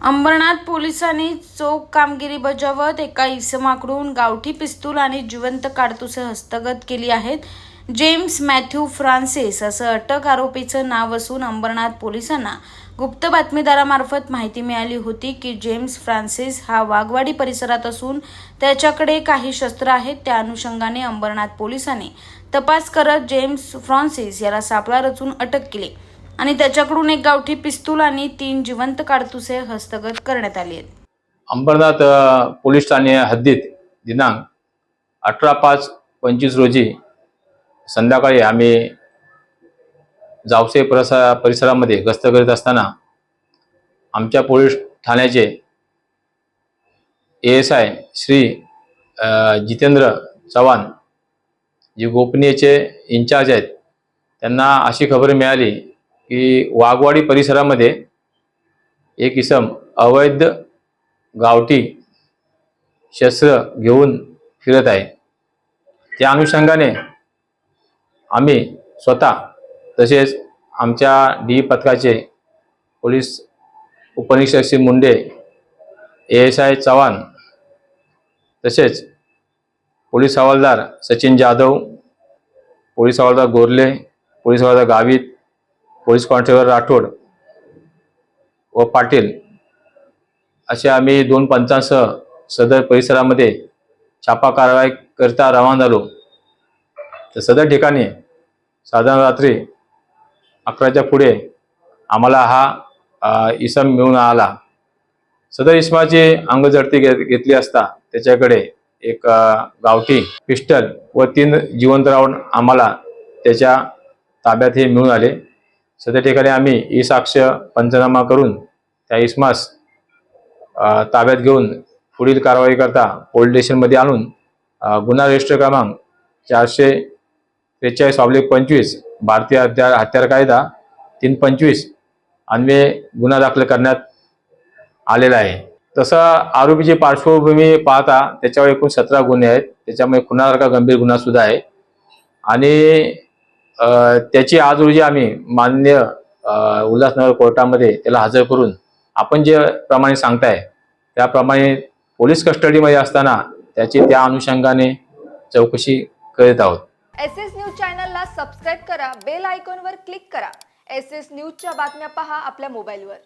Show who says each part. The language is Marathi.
Speaker 1: अंबरनाथ पोलिसांनी चोख कामगिरी बजावत एका इसमाकडून गावठी पिस्तूल आणि जिवंत काडतुसे हस्तगत केली आहेत. जेम्स मॅथ्यू फ्रान्सिस असं अटक आरोपीचं नाव असून अंबरनाथ पोलिसांना गुप्त बातमीदारामार्फत माहिती मिळाली होती की जेम्स फ्रान्सिस हा वाघवाडी परिसरात असून त्याच्याकडे काही शस्त्र आहेत. त्या अनुषंगाने अंबरनाथ पोलिसांनी तपास करत जेम्स फ्रान्सिस याला सापळा रचून अटक केली. आणि त्याच्याकडून एक गावठी पिस्तूल आणि तीन जिवंत काडतुसे हस्तगत करण्यात आली आहेत.
Speaker 2: अंबरनाथ पोलीस ठाणे हद्दीत दिनांक अठरा पाच पंचवीस रोजी संध्याकाळी आम्ही जावसे परसा परिसरामध्ये गस्त करीत असताना आमच्या पोलीस ठाण्याचे A S I Shri Jitendra Chavan जे गोपनीयचे इन्चार्ज आहेत त्यांना अशी खबर मिळाली की वाघवाडी परिसरामध्ये एक इसम अवैध गावठी शस्त्र घेऊन फिरत आहे. त्या अनुषंगाने आम्ही स्वतः तसेच आमच्या डी पथकाचे पोलीस उपनिरीक्षक Shri Munde A S I Chavan तसेच पोलीस हवालदार सचिन जाधव पोलीस हवालदार गोरले पोलीस हवालदार गावित पोलीस कॉन्स्टेबल राठोड व पाटील असे आम्ही दोन पंचांसह सदर परिसरामध्ये छापा कारवाई करता रवाना झालो. तर सदर ठिकाणी साधारण रात्री अकराच्या पुढे आम्हाला हा इसम मिळून आला. सदर इसमाची अंगजडती झडती घेतली असता त्याच्याकडे एक गावठी पिस्टल व तीन जिवंत रावण आम्हाला त्याच्या ताब्यात हे मिळून आले. सध्या ठिकाणी आम्ही ई साक्ष पंचनामा करून त्या इसमास ताब्यात घेऊन पुढील कारवाई करता पोलीस स्टेशनमध्ये आणून गुन्हा रजिस्टर क्रमांक चारशे त्रेचाळीस ऑब्लिक पंचवीस भारतीय हत्यार हत्यार कायदा तीन पंचवीस अन्वये गुन्हा दाखल करण्यात आलेला आहे. तसं आरोपीची पार्श्वभूमी पाहता त्याच्यावर एकूण सतरा गुन्हे आहेत. त्याच्यामुळे खुनासारखा गंभीर गुन्हा सुद्धा आहे. आणि त्याची आज रोजी आम्ही मान्य उल्हासनगर कोर्टामध्ये त्याला हजर करून आपण जे प्रमाणे सांगताय त्याप्रमाणे पोलीस कस्टडीमध्ये असताना त्याची त्या अनुषंगाने चौकशी करीत आहोत.
Speaker 3: एस एस न्यूज चॅनलला सबस्क्राईब करा बेल आयकॉनवर क्लिक करा. एस एस न्यूजच्या बातम्या पहा आपल्या मोबाईलवर.